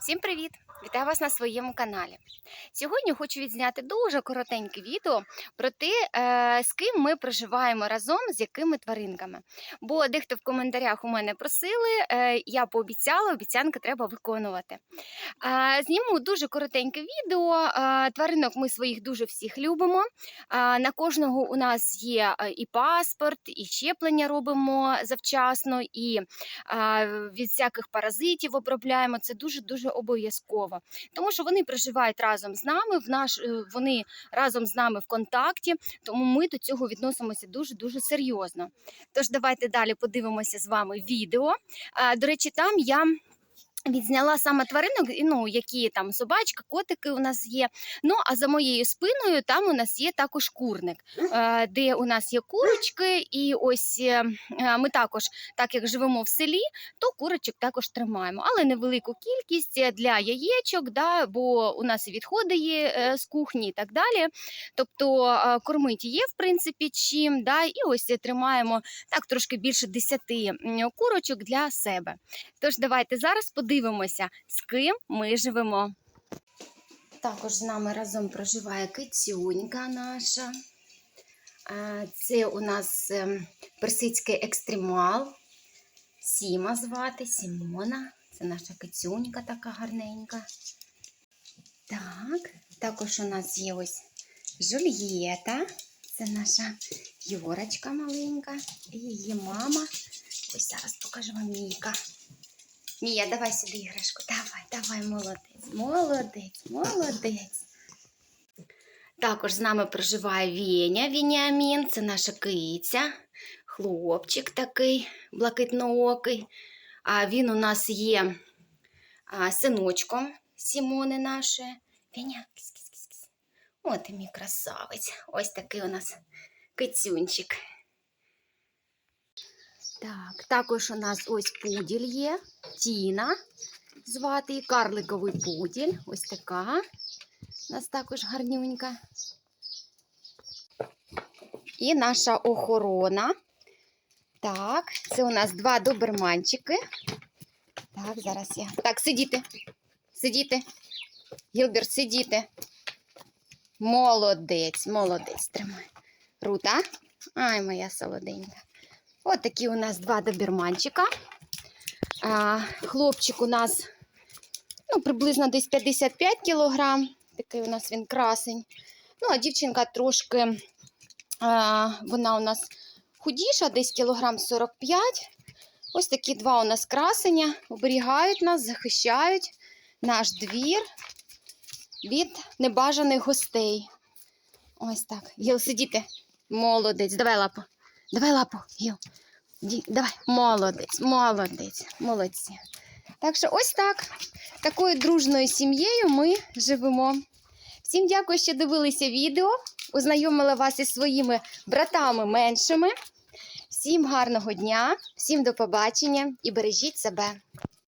Всім привіт! Вітаю вас на своєму каналі. Сьогодні хочу відзняти дуже коротеньке відео про те, е, з ким ми проживаємо разом, з якими тваринками. Бо дехто в коментарях у мене просили, е, я пообіцяла, обіцянки треба виконувати. Е, Зніму дуже коротеньке відео. Тваринок ми своїх дуже всіх любимо. На кожного у нас є і паспорт, і щеплення робимо завчасно, і від всяких паразитів обробляємо. Це дуже дуже обов'язково, тому що вони проживають разом з нами. В наш е, вони разом з нами в контакті, тому ми до цього відносимося дуже дуже серйозно. Тож давайте далі подивимося з вами відео. До речі, там я. Відзняла саме тваринок, ну, які там собачка, котики у нас є. Ну а за моєю спиною там у нас є також курник, е, де у нас є курочки, і ось е, е, ми також, так як живемо в селі, то курочок також тримаємо, але невелику кількість для яєчок, да, бо у нас і відходи є з кухні і так далі. Тобто кормити є в принципі чим, да, і ось тримаємо так трошки більше 10 курочок для себе. Тож давайте зараз подивимося, з ким ми живемо. Також з нами разом проживає кицюнька наша. Е, Це у нас ем, персидський екстремал. Сіма звати, Сімона. Це наша кицюнька така гарненька. Так, також у нас є ось Жульєта. Це наша Юрочка маленька. І її мама. Ось зараз покажу вам Міка. Мія, давай сюди іграшку. Давай, давай, молодець, молодець, молодець. Також з нами проживає Веня Веніамін, це наша киця, хлопчик такий блакитноокий. А він у нас є синочком Сімони нашої. Веня, кис-кис-кис-кис. От і мій красавець. Ось такий у нас кицюнчик. Так, також у нас ось пуділь є, Тіна звати і карликовий пуділь. Ось така. У нас також гарнюнька. І наша охорона. Так, це у нас два доберманчики. Так, зараз я. Так, сидіти. Сидіти. Гілберт, сидіти. Молодець, молодець. Тримай. Рута. Ай, моя солоденька. От такі у нас два доберманчика. А, хлопчик у нас ну, приблизно десь 55 кілограм. Такий у нас він красень. Ну, а дівчинка трошки, а, вона у нас худіша, десь кілограм 45. Ось такі два у нас красення. Оберігають нас, захищають наш двір від небажаних гостей. Ось так. Гіл, сидіти. Молодець. Давай лапу. Давай лапу, Гіл. Давай, молодець, молодець, молодці. Так що ось так. Такою дружною сім'єю ми живемо. Всім дякую, що дивилися відео. Ознайомила вас із своїми братами меншими. Всім гарного дня, всім до побачення і бережіть себе.